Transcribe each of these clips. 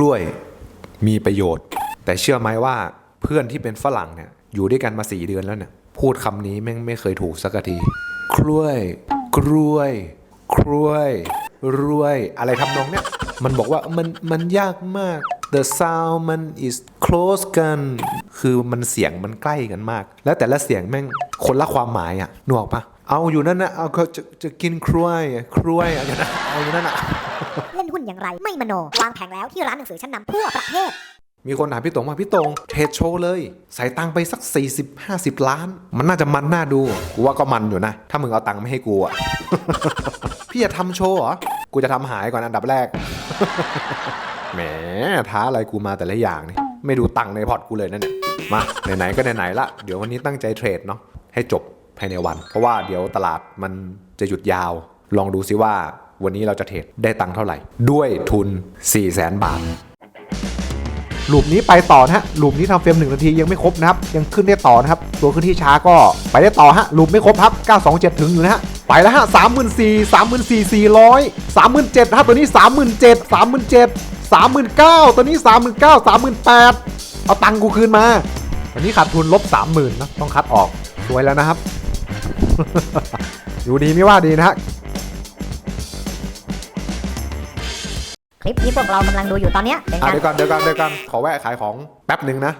ล้วยมีประโยชน์ แต่เชื่อไหมว่าเพื่อนที่เป็นฝรั่งเนี่ยอยู่ด้วยกันมาสี่เดือนแล้วเนี่ยพูดคำนี้แม่งไม่เคยถูกสักทีกล้วย กล้วย กล้วยรวย อะไรทำนองเนี้ยมันบอกว่ามันมันยากมาก the sound มัน is close กัน คือมันเสียงมันใกล้กันมาก แล้วแต่ละเสียงแม่งคนละความหมายอะนึกออกปะ เอาอยู่นั่นนะเอาเขาจะจะกินครวยครวยอะไรนะเอาอยู่นั่นอะเล่นหุ้นอย่างไรไม่มโน วางแผงแล้วที่ร้านหนังสือชั้นนำทั่วประเทศ มีคนถามพี่ตงว่าพี่ตงเทรดโชว์เลย ใส่ตังค์ไปสัก 40 50 ล้าน มันน่าจะมันน่าดู กูว่าก็มันอยู่นะ ถ้ามึงเอาตังค์ไม่ให้กูอะพี่จะทำโชว์เหรอ กูจะทำหายก่อนอันดับแรก แหมท้าอะไรกูมาแต่ละอย่างนี่ไม่ดูตังค์ในพอร์ตกูเลยนั่นเนี่ยมาไหนๆก็ไหนๆละเดี๋ยววันนี้ตั้งใจเทรดเนาะให้จบ ภายในวัน เพราะว่าเดี๋ยวตลาดมันจะหยุดยาว ลองดูซิว่าวันนี้เราจะเทรดได้ตังค์เท่าไหร่ ด้วยทุน 4 0 0 0 0 0บาทลูปนี้ไปต่อนะฮะลูปนี้ทำเฟรมหนึ่งนาทียังไม่ครบนะครับ ยังขึ้นได้ต่อนะครับ ตัวขึ้นที่ช้าก็ไปได้ต่อฮะลูปไม่ครบครับ 927 ถึงอยู่นะฮะ ไปแล้วฮะ 34 34 400 37ครับ ตัวนี้ 37 37 39 ตัวนี้ 39 38 เอาตังค์กูคืนมาวันนี้ขาดทุนลบ 30,000นะต้องคัดออก สวยแล้วนะครับ อยู่ดีไม่ว่าดีนะฮะ คลิปที่พวกเรากำลังดูอยู่ตอนเนี้ยเป็นอะการเดี๋ยวก่อนเดี๋ยวก่อนเดี๋ยวก่อนขอแวะขายของแป๊บหนึ่งนะ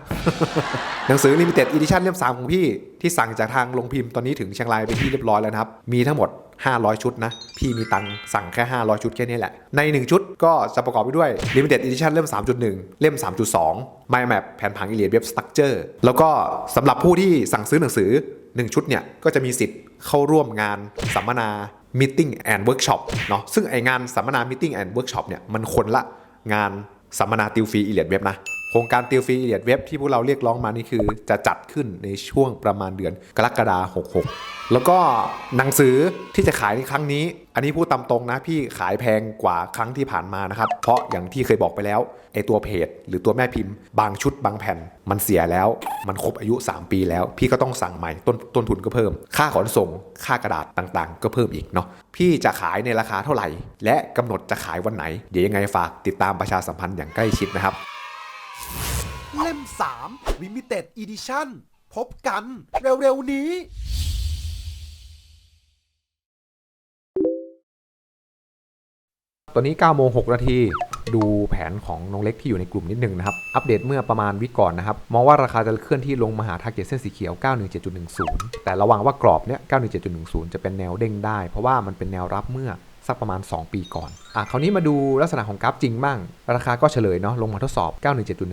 หนังสือ Limited Edition เล่ม3 ของพี่ ที่สั่งจากทางลงพิมพ์ตอนนี้ถึงเช่างรายเป็นที่เรียบร้อยแล้วนะครับ มีทั้งหมด 500 ชุดนะ พี่มีตังค์สั่งแค่ 500 ชุดแค่นี้แหละ ใน 1 ชุดก็จะประกอบไปด้วย Limited Edition เล่ม 3.1 เล่ม 3.2 Mind Map แผนผังอิเลียดเว็บสตั๊กเจอร์แล้วก็สำหรับผู้ที่สั่งซื้อหนังสือ 1 ชุดเนี่ยก็จะมีสิทธิ์เข้าร่วมงานสัมมนา Meeting and Workshop เนาะซึ่งไองานสัมมนา Meeting and Workshop เนี่ยมันคนละงานสัมมนาติวฟรีอีเลียนเว็บนะ โครงการติวฟรีอิเลียดเว็บที่พวกเราเรียกร้องมานี่คือจะจัดขึ้นในช่วงประมาณเดือนกรกฎาคม66 แล้วก็หนังสือที่จะขายในครั้งนี้ อันนี้พูดตามตรงนะพี่ขายแพงกว่าครั้งที่ผ่านมานะครับ เพราะอย่างที่เคยบอกไปแล้วไอตัวเพจ หรือตัวแม่พิมพ์ บางชุดบางแผ่น มันเสียแล้ว มันครบอายุ 3 ปีแล้ว พี่ก็ต้องสั่งใหม่ต้นต้นทุนก็เพิ่ม ค่าขนส่ง ค่ากระดาษต่างๆ ก็เพิ่มอีกเนาะพี่จะขายในราคาเท่าไหร่ และกำหนดจะขายวันไหนเดี๋ยวยังไงฝากติดตามประชาสัมพันธ์อย่างใกล้ชิดนะครับ 3 Limited Edition พบกันเร็วๆนี้ตอนนี้9โมง6นาทีดูแผนของน้องเล็กที่อยู่ในกลุ่มนิดนึงนะครับ อัปเดตเมื่อประมาณวิก่อนนะครับ มองว่าราคาจะเคลื่อนที่ลงมาหาทาร์เก็ตเส้นสีเขียว 917.10 แต่ระวังว่ากรอบเนี้ย 917.10 จะเป็นแนวเด้งได้ เพราะว่ามันเป็นแนวรับเมื่อ สักประมาณ 2 ปีก่อน อะคราวนี้มาดูลักษณะของกราฟจริงบ้าง ราคาก็เฉลยเนาะลงมาทดสอบ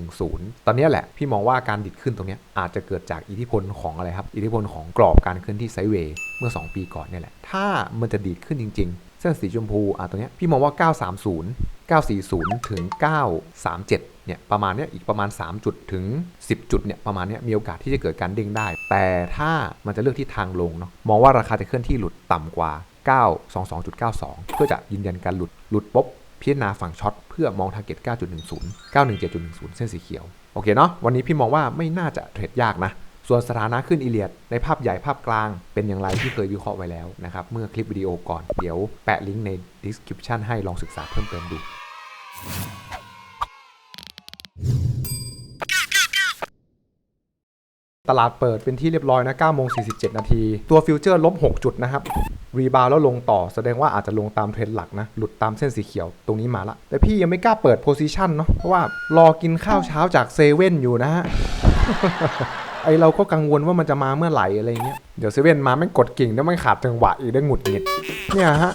917.10 ตอนนี้แหละ พี่มองว่าการดิดขึ้นตรงนี้อาจจะเกิดจากอิทธิพลของอะไรครับ อิทธิพลของกรอบการเคลื่อนที่ไซเวย์เมื่อ 2 ปีก่อนเนี่ยแหละ ถ้ามันจะดีดขึ้นจริง ๆ เส้นสีชมพูอะตรงนี้พี่มองว่า 930 940 ถึง 937 เนี่ย ประมาณเนี้ย อีกประมาณ 3 จุดถึง 10 จุด เนี่ย ประมาณเนี้ย มีโอกาสที่จะเกิดการเด้งได้ แต่ถ้ามันจะเลือกที่ทางลงเนาะ มองว่าราคาจะเคลื่อนที่หลุดต่ำกว่า 922.92 เพื่อจะยืนยันการหลุด หลุดปุ๊บพิจารณาฝั่งช็อตเพื่อมองทาร์เก็ต 9.10 917.10 เส้นสีเขียว โอเคเนาะ วันนี้พี่มองว่าไม่น่าจะเทรดยากนะ ส่วนสถานะขึ้นอีเลียดในภาพใหญ่ภาพกลางเป็นอย่างไรที่เคยวิเคราะห์ไว้แล้วนะครับ เมื่อคลิปวิดีโอก่อน เดี๋ยวแปะลิงก์ใน description ให้ลองศึกษาเพิ่มเติมดู ตลาดเปิดเป็นที่เรียบร้อยนะ9โมง47 นาที ตัวฟิวเจอร์ลบ 6 จุดนะครับ รีบาวแล้วลงต่อแสดงว่าอาจจะลงตามเทรนด์หลักนะ หลุดตามเส้นสีเขียวตรงนี้มาละ แต่พี่ยังไม่กล้าเปิดโพซิชันเนาะ เพราะว่ารอกินข้าวเช้าจากเซเว่นอยู่นะฮะ ไอเราก็กังวลว่ามันจะมาเมื่อไหร่อะไรเงี้ย เดี๋ยวเซเว่นมาไม่กดกิ่งแล้วไม่ขาดจังหวะอีกได้หงุดหงิด เนี่ยฮะ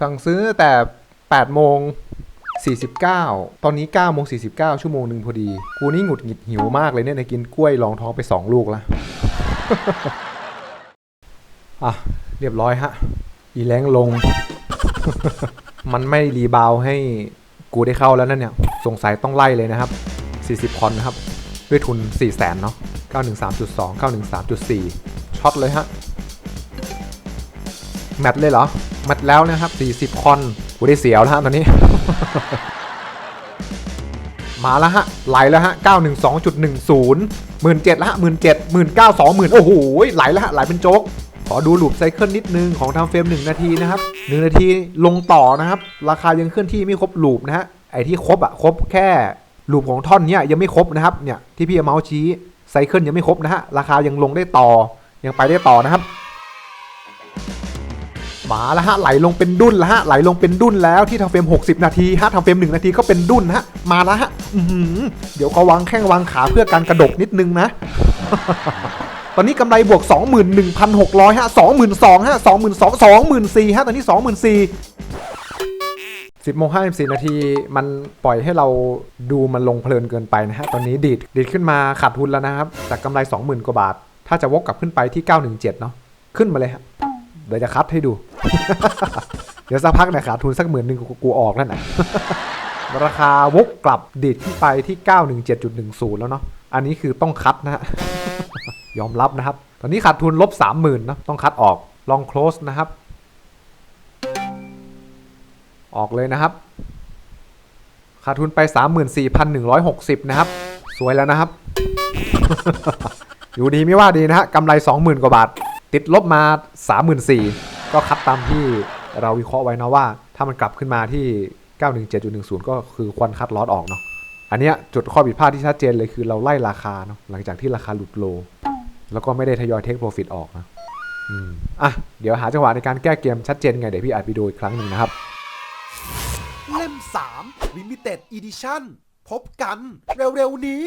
สั่งซื้อแต่8โมง 49 ตอนนี้9โมง49 ชั่วโมงหนึ่งพอดี กูนี่หงุดหงิดหิวมากเลยเนี่ยในกินกล้วยรองท้องไป 2 ลูกล้วอะ เรียบร้อยฮะ อีแรงลง มันไม่รีบาวให้กูได้เข้าแล้วนั่นเนี่ย สงสัยต้องไล่เลยนะครับ 40 คอนนะครับ ด้วยทุน4แสนเนาะ913.2 913.4 ช็อตเลยฮะ แมตเลยเหรอ แมตแล้วนะครับ 40 คอน กูได้เสียวแล้วฮะตอนนี้ มาแล้วฮะ ไหลแล้วฮะ 912.10 17,000ละฮะ17,000 19,000 20,000 โอ้โห ไหลแล้วฮะ ไหลเป็นโจ๊ก ขอดูลูปไซเคิลนิดนึงของทำเฟรม 1 นาทีนะครับ 1 นาทีลงต่อนะครับ ราคายังเคลื่อนที่ไม่ครบลูปนะฮะ ไอ้ที่ครบอะครบแค่ลูปของท่อนเนี้ยยังไม่ครบนะครับ เนี่ยที่พี่เอาเมาส์ชี้ไซเคิลยังไม่ครบนะฮะ ราคายังลงได้ต่อ ยังไปได้ต่อนะครับ มาแล้วฮะไหลลงเป็นดุนแล้วฮะไหลลงเป็นดุนแล้วที่ทำเฟรม60 นาทีฮะทำเฟรม1นาทีก็เป็นดุนฮะมาแล้วฮะเดี๋ยวก็วางแข้งวางขาเพื่อการกระดกนิดนึงนะ ตอนนี้กำไรบวก 21,600ฮะ22,000ฮะ22,000 24,000ฮะตอนนี้24,000 10โมง54 นาทีมันปล่อยให้เราดูมันลงเพลินเกินไปนะฮะ ตอนนี้ดีดดีดขึ้นมาขาดทุนแล้วนะครับ จากกำไร 20,000 กว่าบาท ถ้าจะวกกลับขึ้นไปที่ 917 เนาะขึ้นมาเลยฮะ เดี๋ยวจะคัดให้ดู เดี๋ยวสักพักเนี่ยขาดทุนสักหมื่นหนึ่งกูออกแล้วนะราคาวกกลับดีดขึ้นไปที่ 917.10 แล้วเนาะ อันนี้คือต้องคัดนะฮะ ยอมรับนะครับ ตอนนี้ขาดทุนลบ 30,000นะต้องคัดออก ลอง close นะครับ ออกเลยนะครับ ขาดทุนไป 34,160 นะครับ สวยแล้วนะครับ อยู่ดีไม่ว่าดีนะฮะกำไร 20,000 กว่าบาท ติดลบมา 34,000 ก็คัดตามที่เราวิเคราะห์ไว้นะว่า ถ้ามันกลับขึ้นมาที่ 917.10 ก็คือควรคัดลอสออกเนาะอันเนี้ยจุดข้อผิดพลาดที่ชัดเจนเลยคือเราไล่ราคาเนาะหลังจากที่ราคาหลุดโล แล้วก็ไม่ได้ทยอยเทคโปรฟิตออกนะอืมอะเดี๋ยวหาจังหวะในการแก้เกมชัดเจนไงเดี๋ยวพี่อัดวิดีโออีกครั้งหนึ่งนะครับ เล่ม3 Limited Edition พบกันเร็วๆนี้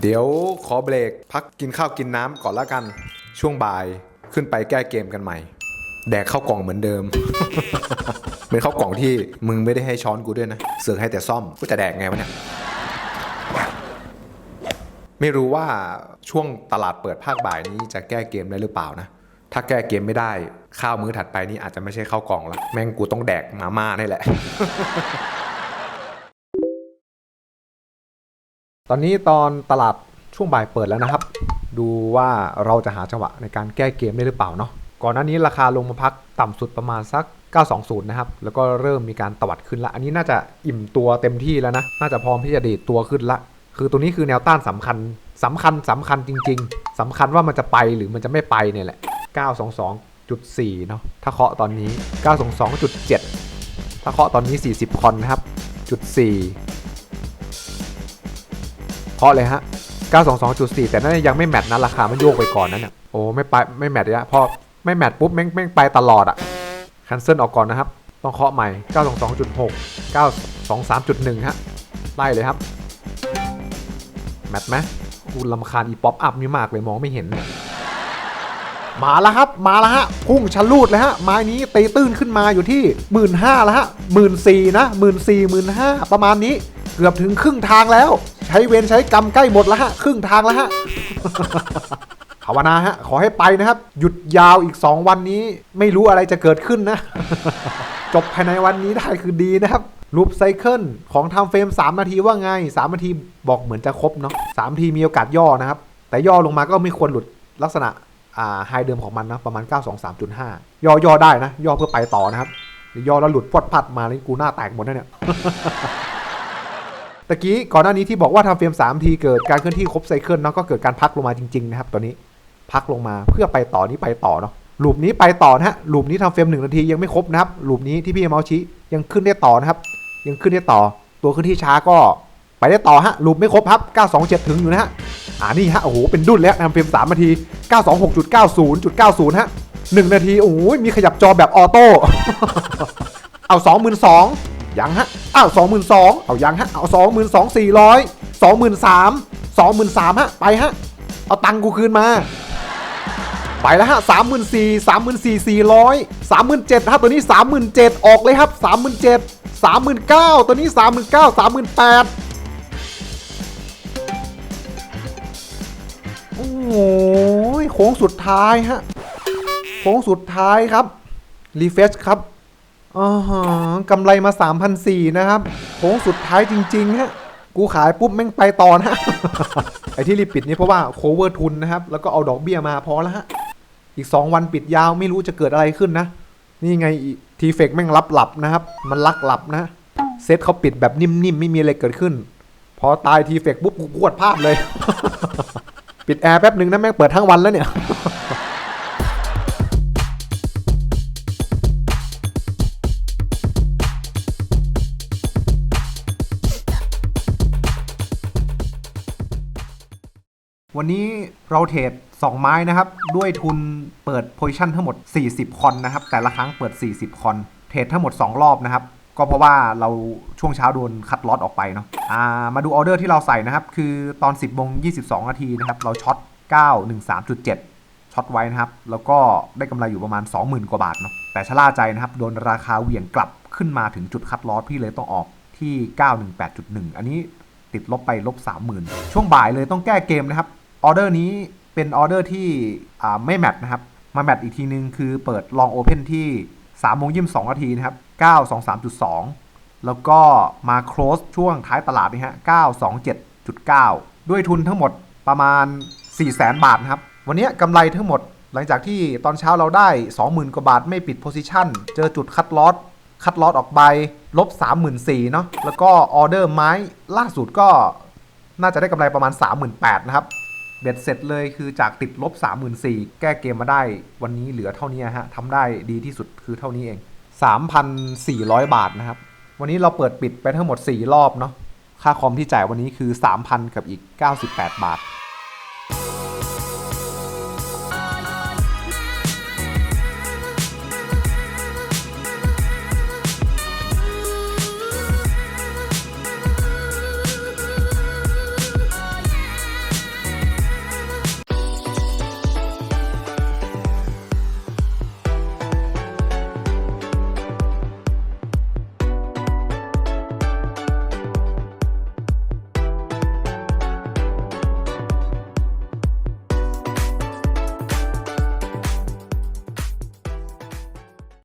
เดี๋ยวขอเบรกพักกินข้าวกินน้ำก่อนละกัน ช่วงบ่ายขึ้นไปแก้เกมกันใหม่ แดกข้าวกล่องเหมือนเดิม เป็นข้าวกล่องที่มึงไม่ได้ให้ช้อนกูด้วยนะ เสือกให้แต่ซ่อมกูจะแดกไงวะเนี่ยไม่รู้ว่าช่วงตลาดเปิดภาคบ่ายนี้จะแก้เกมได้หรือเปล่านะ ถ้าแก้เกมไม่ได้ ข้าวมื้อถัดไปนี่อาจจะไม่ใช่ข้าวกล่องละแม่งกูต้องแดกมาม่านี่แหละ ตอนนี้ตอนตลาดช่วงบ่ายเปิดแล้วนะครับ ดูว่าเราจะหาจังหวะในการแก้เกมได้หรือเปล่าเนาะก่อนหน้านี้ราคาลงมาพักต่ำสุดประมาณสัก 920 นะครับ แล้วก็เริ่มมีการตวัดขึ้นละ อันนี้น่าจะอิ่มตัวเต็มที่แล้วนะ น่าจะพร้อมที่จะดีดตัวขึ้นละ คือตัวนี้คือแนวต้านสำคัญสำคัญสำคัญจริง ๆสำคัญว่ามันจะไปหรือมันจะไม่ไปเนี่ยแหละ 922.4 เนาะ ถ้าเคาะตอนนี้ 922.7 ถ้าเคาะตอนนี้ 40 คอนนะครับ จุด4 เคาะเลยฮะ 922.4 แต่นั่นยังไม่แมทนะราคามันโยกไปก่อนนั่นน่ะโอ้ไม่ไปไม่แมทเลยอะพอไม่แมทปุ๊บแม่งแม่งไปตลอดอะคันเซิลออกก่อนนะครับ ต้องเคาะใหม่ 922.6 923.1 ฮะ ไล่เลยครับ แมทไหมกูลำคาญอีป๊อปอัพนี่มากเลยมองไม่เห็น มาแล้วครับ มาแล้วฮะ พุ่งชะลูดเลยฮะ ไม้นี้ตีตื้นขึ้นมาอยู่ที่ 1 5ื่นห้าแล้วฮะหมื่นสี่นะหมื่นสี่หมื่นห้าประมาณนี้ เกือบถึงครึ่งทางแล้ว ใช้เวรใช้กรรมใกล้หมดแล้วฮะ ครึ่งทางแล้วฮะภาวนาฮะ ขอให้ไปนะครับ หยุดยาวอีก 2 วันนี้ ไม่รู้อะไรจะเกิดขึ้นนะ จบภายในวันนี้ได้คือดีนะครับลูปไซเคิลของทำเฟรม 3 นาทีว่าไง 3 นาทีบอกเหมือนจะครบเนาะ3นาทีมีโอกาสย่อนะครับ แต่ย่อลงมาก็ไม่ควรหลุดลักษณะอ่าไฮเดิมของมันนะประมาณ 923.5 ย่อย่อได้นะ ย่อเพื่อไปต่อนะครับย่อแล้วหลุดพวดพัดมาแล้วกูหน้าแตกหมดนะเนี่ย ตะกี้ก่อนหน้านี้ที่บอกว่าทำเฟรม3ทีเกิดการเคลื่อนที่ครบไซเคิลเนาะก็เกิดการพักลงมาจริงๆนะครับตัวนี้พักลงมาเพื่อไปต่อนี้ไปต่อเนาะลูปนี้ไปต่อนะฮะลูปนี้ทำเฟรม1นาทียังไม่ครบนะครับลูปนี้ที่พี่เมาส์ชี้ยังขึ้นได้ต่อนะครับ ยังขึ้นได้ต่อ ตัวขึ้นที่ช้าก็ไปได้ต่อฮะลูปไม่ครบครับ 927 ถึงอยู่นะฮะอ่านี่ฮะโอ้โหเป็นดุนแล้วทำเฟรม3นาที 926.90.90ฮะ1นาทีโอ้โหมีขยับจอแบบออโต้เอา22,000 ยังฮะ อ้าวสองหมื่นสองเอายังฮะ เอาสองหมื่นสองสี่ร้อยสองหมื่นสามสองหมื่นสามฮะ ไปฮะ เอาตังกูคืนมา ไปแล้วฮะสามหมื่นสี่สามหมื่นสี่สี่ร้อยสามหมื่นเจ็ดฮะตัวนี้สามหมื่นเจ็ดออกเลยครับสามหมื่นเจ็ดสามหมื่นเก้าตัวนี้สามหมื่นเก้าสามหมื่นแปดโอ้โหโค้งสุดท้ายฮะ โค้งสุดท้ายครับ รีเฟชครับ อ๋อกำไรมา3,400นะครับโค้งสุดท้ายจริงๆฮะกูขายปุ๊บแม่งไปต่อนะ ไอ้ที่รีบปิดนี่เพราะว่าโคเวอร์ทุนนะครับ แล้วก็เอาดอกเบี้ยมาพอแล้วฮะ อีก 2 วันปิดยาวไม่รู้จะเกิดอะไรขึ้นนะ นี่ไงทีเฟกแม่งรับหลับนะครับ มันลักหลับนะ เซตเขาปิดแบบนิ่มๆ ไม่มีอะไรเกิดขึ้น พอตายทีเฟกปุ๊บกูกวดภาพเลย ปิดแอร์แป๊บหนึ่งนะแม่งเปิดทั้งวันแล้วเนี่ย วันนี้เราเทรด2 ไม้นะครับ ด้วยทุนเปิดโพซิชันทั้งหมด 40 คอนนะครับ แต่ละครั้งเปิด 40 คอน เทรดทั้งหมด 2 รอบนะครับ ก็เพราะว่าเราช่วงเช้าโดนคัดลอตออกไปเนาะมาดูออเดอร์ที่เราใส่นะครับ คือตอน 10โมง22 นาทีนะครับ เราช็อต 913.7 ช็อตไว้นะครับ แล้วก็ได้กำไรอยู่ประมาณ 20,000 กว่าบาทเนาะ แต่ชะล่าใจนะครับ โดนราคาเหวี่ยงกลับขึ้นมาถึงจุดคัดลอสพี่เลยต้องออกที่ 918.1 อันนี้ติดลบไปลบ 30,000 ช่วงบ่ายเลยต้องแก้เกมนะครับ ออเดอร์นี้เป็นออเดอร์ที่ไม่แมทนะครับ มาแมทอีกทีนึงคือเปิดลองโอเพนที่3โมงยี่2นาทีนะครับ 923.2 แล้วก็มาโคลสช่วงท้ายตลาดนี่ฮะ 927.9 ด้วยทุนทั้งหมดประมาณ 400,000บาทนะครับ วันนี้กำไรทั้งหมดหลังจากที่ตอนเช้าเราได้ 20,000 กว่าบาทไม่ปิดโพซิชันเจอจุดคัดลอสคัดลอสออกไปลบ 34,000เนาะแล้วก็ออเดอร์ไม้ล่าสุดก็น่าจะได้กำไรประมาณ 38,000นะครับ เบ็ดเสร็จเลยคือจากติดลบ 34,000แก้เกมมาได้ วันนี้เหลือเท่านี้ฮะทำได้ดีที่สุดคือเท่านี้เอง 3,400 บาทนะครับ วันนี้เราเปิดปิดไปทั้งหมด 4 รอบเนาะค่าคอมที่จ่ายวันนี้คือ 3,000 กับอีก 98 บาท